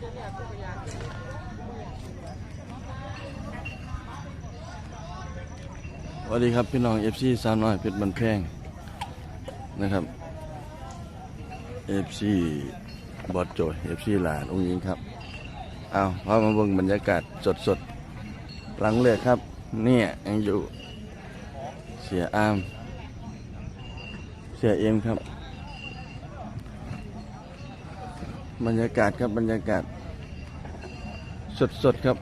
สวัสดีครับพี่น้องเอฟซีสาวน้อยเพชรบันแพงนะครับเอฟซีบอดโจเอฟซีหลานองค์ยิงครับเอาพามาเบิ่งบรรยากาศสดๆหลังเลือกครับ เนี่ยยังอยู่เสียอาม เสียเอ็มครับ บรรยากาศครับบรรยากาศ สดๆครับ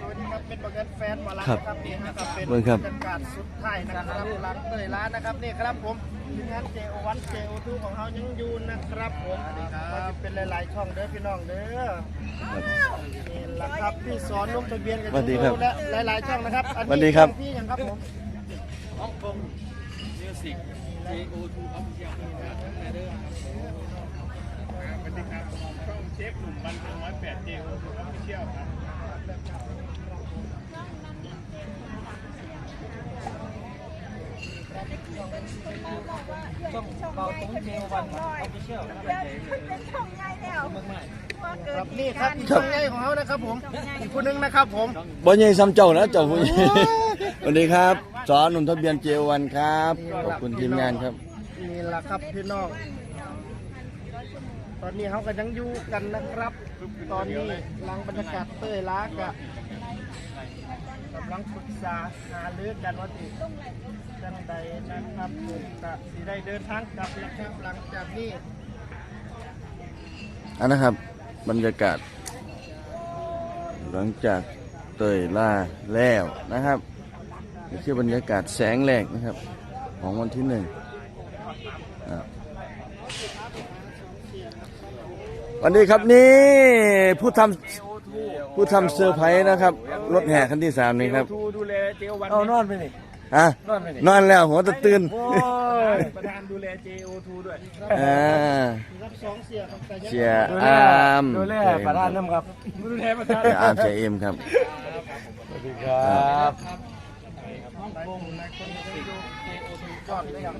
สวัสดีครับเป็นบังเอิญแฟนหมาลัครับครับนี่นะครับเป็นเบิ่งครับบรรยากาศสุดท้ายนะครับหลังเตยร้านนะครับนี่ครับผม ทีมงานเจโอวันเจโอทูของเขายังอยู่นะครับผมก็จะเป็นหลายๆช่องเด้อพี่น้องเด้อนี่แหละครับพี่สอนลงทะเบียนกันสวัสดีครับและหลายๆช่องนะครับอันสวัสดีนี้ครับช่องพี่ยังครับผมฮ่องกงมิวสิก JO2 Official สวัสดีครับช่องเชฟหนุ่มบันเทิงร้อยแปดเจโอทูออฟฟิเชียลครับ ช่องเบาตรงเจวันออฟฟิเชียลเป็นช่องใหญ่แล้วว่าเกิครัดบนี่ครับอีกช่องใหญ่ของเขานะครับผมอีกคนนึงนะครับผมบ่ใหญ่ซ้ำเจ้านะเจ้าผู้ใหญ่สวัสดีครับสอนหนุ่มทะเบียนเจวันครับขอบคุณทีมงานครับนี่แหละครับพี่น้องตอนนี้เขาก็ยังอยู่กันนะครับ ตอนนี้หลังบรรยากาศเต้ยล้ากะกำลังปรึกษาหาเลือกกันว่าติจังใดนะครับผมกะสีได้เดินทางกลับแล้วครับหลังจากนี้อันนะครับบรรยากาศ หลังจากเตยล่าแล้วนะครับนี่คือบรรยากาศแสงแรกนะครับ ของวันที่หนึ่งอะวันนี้ครับนี่ผู้ทำ ผู้ทำเซอร์ไพรส์นะครับ รถแห่คันที่สามนี้ครับ ทูดูแลเจโอวันเอานอนไปนี่ อะ นอนไปนี่ นอนแล้วหัวตะตื่นโอ้ยประธานดูแล JO2 ด้วยอ่ารับสองเสียครับแต่ยังเชียร์ดูแลอามดูแลประธานน้ำครับดูแลประธานเชียร์อามเชียร์เอ็มครับ สวัสดีครับยอดเลยครับ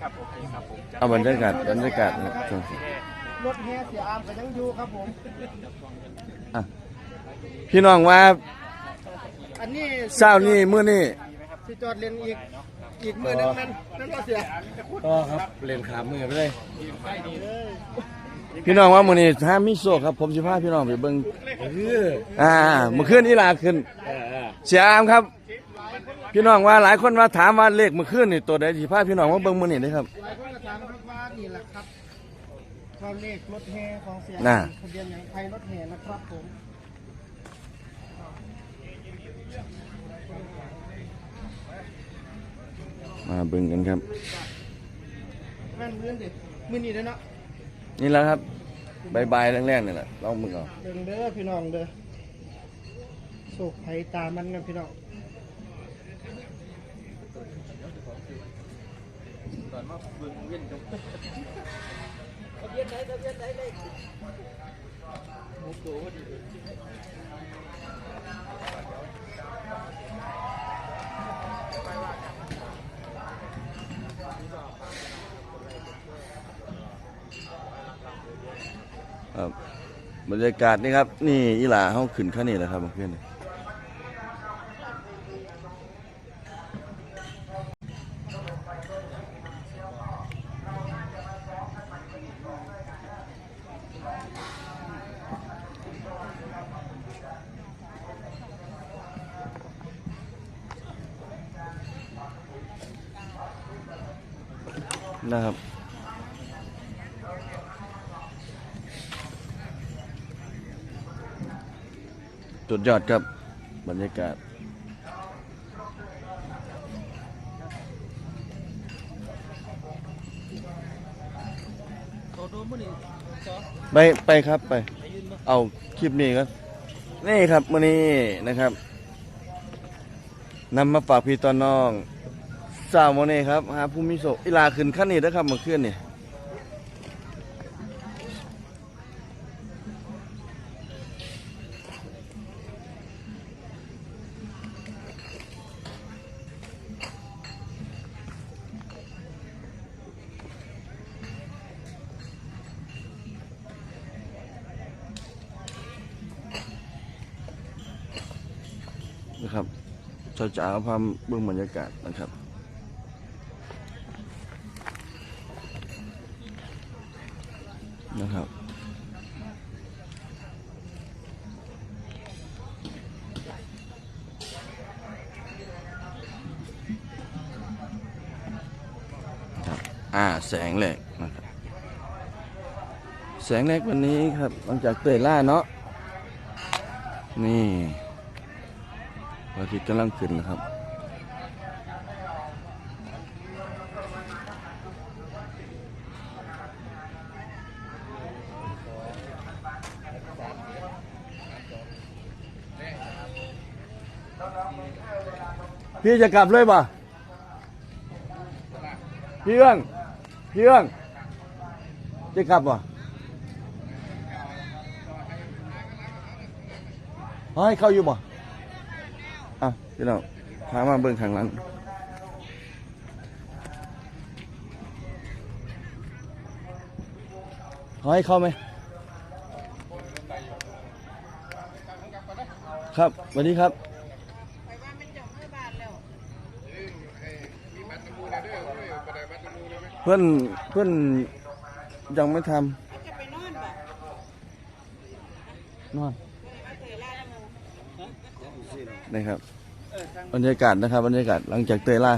ครับโอเคครับผมเอาบรรยากาศบรรยากาศนะครับรถแห่เสียอามก็ยังอยู่ครับผมอะ พี่น้องว่าอันนี้เช้านี้มื้อนี้ที่จอดเรียนอีกอีกมือหนึงนั่นนั่นก็เสียก็ครับเล่นขามือไปเลย พี่น้องว่ามื้อนี้ถ้ามีโซครับ ผมสิพาพี่น้องไปเบิ่งเอออ่าเมื่อคืนอีหลาขึ้นเออเสียอามครับ พี่น้องว่าหลายคนว่าถามว่าเลขเมื่อคืนนี่ตัวใดสิพาพี่น้องมาเบิ่งมื้อนี้เด้อครับหลายคนก็ถามครับว่านี่แหละครับความเลขรถแห่ของเสียน่ะทะเบียนอย่างไทยรถแห่นะครับผม เบิ่งกันครับแม่นเรื่องดิมือนี้เด้อเนาะนี่แหละครับบายๆแรงๆนี่แหละลองมึงเอาเดินเด้อพี่น้องเด้อโศกไผตามมันกันพี่น้อง ครับบรรยากาศนี่ครับ นี่อีหลาเฮาขึ้นคันนี้แหละครับเมื่อนนะครับ จุดยอดครับ บรรยากาศ ไปไปครับไป เอาคลิปนี้ครับ นี่ครับมื่อนี้นะครับนำมาฝากพี่ตอนน้องสาวโมอนี่ครับหาผู้มีโศกอีลาขึ้นขั้นนี้นะครับเมื่อคืน นี่จ๋าพามเบื้องบรรยากาศนะครับนะครับ อ่าแสงแหลกนะครับ แสงแรกวันนี้ครับหลังจากเตยล่าเนาะนี่ อาทิตย์กำลังขึ้นนะครับพี่จะกลับเลยป่ะพี่เอื้องพี่เอื้องจะกลับป่ะเฮ้เข้าอยู่ป่ะ พี่น้องพามาเบิ่งข้างหลังเฮ้ยเข้าไหมครับสวัสดีครับเพื่อนเพื่อนยังไม่ทำนอนนะครับ บรรยากาศนะครับบรรยากาศหลังจากเตยล่า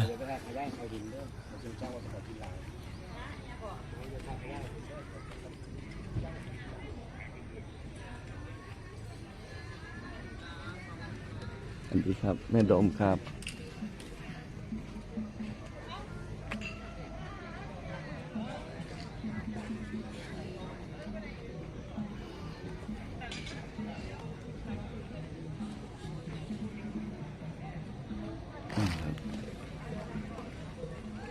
สวัสดีครับ แม่ดมครับ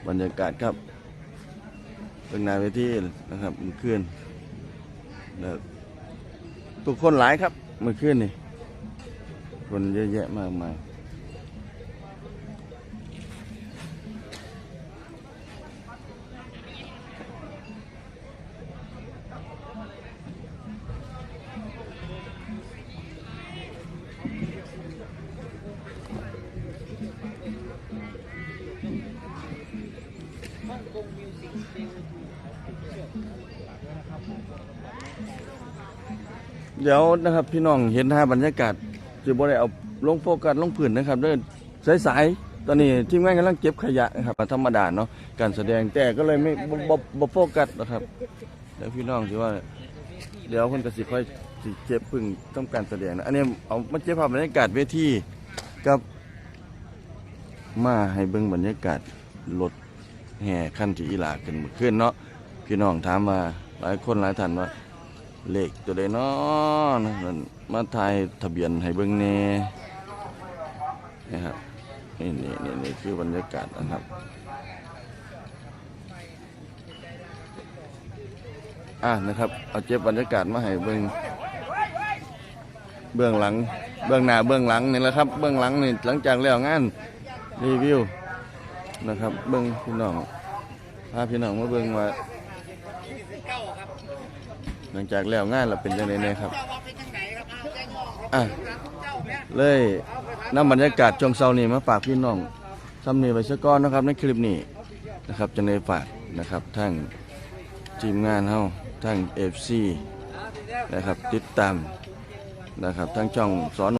บรรยากาศครับเป็นหนาเวทีนะครับเมื่อคืนแล้วทุกคนหลายครับเมื่อคืนนี่คนเยอะแยะมากมาย เดี๋ยวนะครับพี่น้องเห็นท่าบรรยากาศจะบ่ได้เอาลงโฟกัสลงผืนนะครับเดินสายๆตอนนี้ทีมงานกำลังเก็บขยะนะครับธรรมดาเนาะการแสดงแต่ก็เลยไม่บ่บ่บ่โฟกัสนะครับเดี๋ยวพี่น้องสิว่า เดี๋ยวคนกสิค่อยสิเจ็บพึ่งต้องการแสดงนะอันนี้เอามาเจ็บภาพบรรยากาศเวทีกับมาให้เบิ่งบรรยากาศรถ แห่ขั้นที่อีหลาขึ้นเมื่อคืนเนาะพี่น้องถามมาหลายคนหลายท่านว่าเลขตัวใดเนาะนั่นมาทายทะเบียนให้เบิ่งแน่นะครับนี่นี่นี่นี่คือบรรยากาศนะครับอะนะครับเอาเจ็บบรรยากาศมาให้เบิ่งเบื้องหลังเบื้องหน้าเบื้องหลังนี่แหละครับ เบื้องหลังนี่หลังจากแล้วงานรีวิว นะครับ เบื้องพี่น้องพาพี่น้องมาเบิ่งว่าหลังจากแล้วงานเราเป็นยังไงเนี่ยครับอะเลยนำบรรยากาศช่วงเช้านี้มาฝากพี่น้องทำนี่ไปซะก่อนนะครับในคลิปนี้นะครับจะในฝากนะครับทั้งทีมงานเฮาทั้ง FC นะครับติดตามนะครับทั้งช่องสอน